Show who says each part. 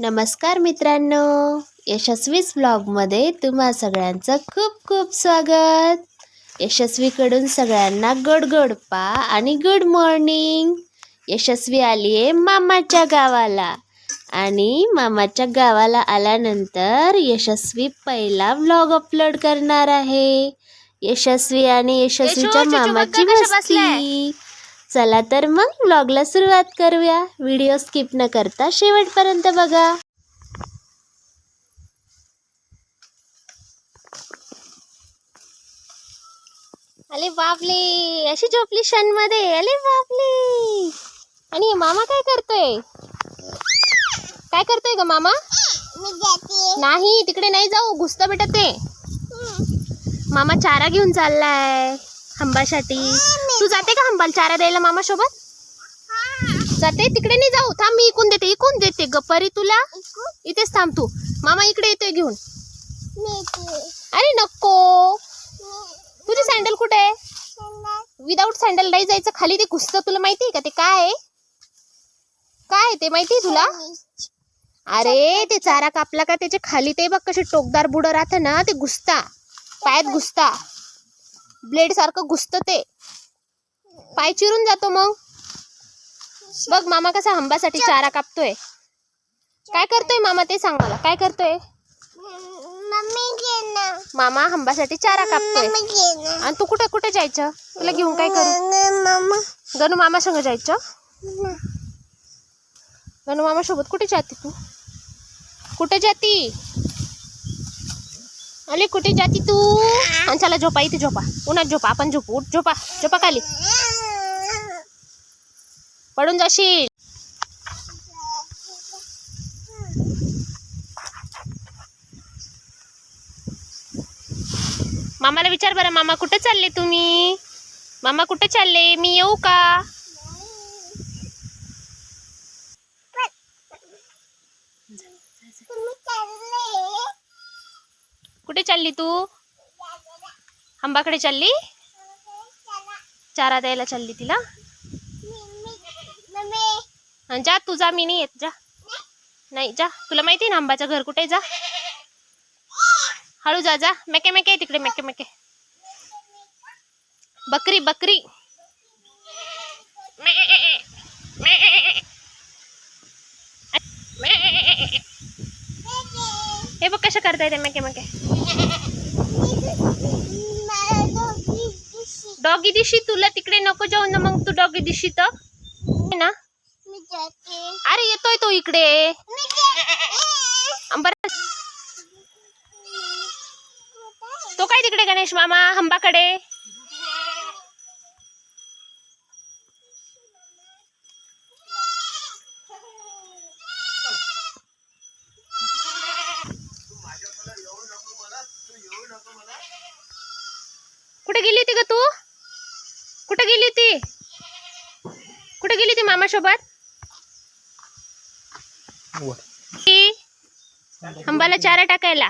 Speaker 1: नमस्कार मित्रांनो यशस्वीच ब्लॉगमध्ये तुम्हा सगळ्यांचं खूप खूप स्वागत. यशस्वीकडून सगळ्यांना गुड गुड पा आणि गुड मॉर्निंग यशस्वी आली आहे मामाच्या गावाला आणि मामाच्या गावाला आल्यानंतर यशस्वी पहिला व्लॉग अपलोड करणार आहे. यशस्वी आणि यशस्वीच्या मामाची मस्ती. चला तर मग व्लॉगला सुरुवात करूया. व्हिडिओ स्किप न करता शेवटपर्यंत बघा. अरे बापले अशी झोपली शनमध्ये अरे बापले. आणि मामा काय करतोय? काय करतोय ग मामा? नाही तिकडे नाही जाऊ. घुसता बेटा ते मामा चारा घेऊन चाललाय. हंबासाठी तू जाते का हंबाला चारा द्यायला मामा सोबत जाते. तिकडे नाही जाऊ. थांब मी इकून देते. इकून देते गप्पारी तुला. इथेच थांब तू. मामा इकडे येतोय घेऊन. अरे नको. तुझी सँडल कुठे आहे? विदाऊट सँडल नाही जायचं. खाली ते घुसतं तुला माहिती आहे का? ते काय आहे? काय आहे ते माहिती आहे तुला? अरे ते चारा कापला का? त्याच्याखाली ते बघ कसे टोकदार बुड राहतं ना ते घुसता. पायात घुसता. ब्लेड सारखं घुसतं ते. पाय चिरून जातो मग. बघ मामा कसा हंबासाठी चारा कापतोय. काय करतोय मामा ते सांग मला. काय करतोय? मामा हंबासाठी चारा कापतोय. आणि तू कुठे कुठे जायचं? तुला घेऊन काय करू? गणू मामा संग जायचं? गणू मामा सोबत कुठे जाते तू? कुठे जाती? अले कुठे जाती तू? आणि चला झोपा इथे झोपा. उन्हात झोपा आपण झोपू. उठ झोपा. झोपा खाली. पडून जाशील. मामाला विचार बरं. मामा कुठे चालले तुम्ही? मामा कुठे चालले? मी येऊ का? कुठे चालली तू? आंबाकडे चालली? चारा द्यायला चालली तिला? जा तू जा मी नाही येत जा. नाही जा. तुला माहिती आहे ना आंबाचं घर कुठे आहे? जा. हळू जा जा. मेके मेके आहे तिकडे मेके मेके. बकरी बकरी. बघ कशा करता येते मेके मेके. डॉगी दिशी तुला तिकडे नको जाऊ ना मग तू डॉगी दिशी तर. ना. अरे येतोय तो इकडे. बरं. तो काय तिकडे गणेश मामा हंबाकडे? कुठे गेली होती ग तू? कुठे गेली होती? कुठे गेली होती मामा सोबत हंबाला चारा टाकायला.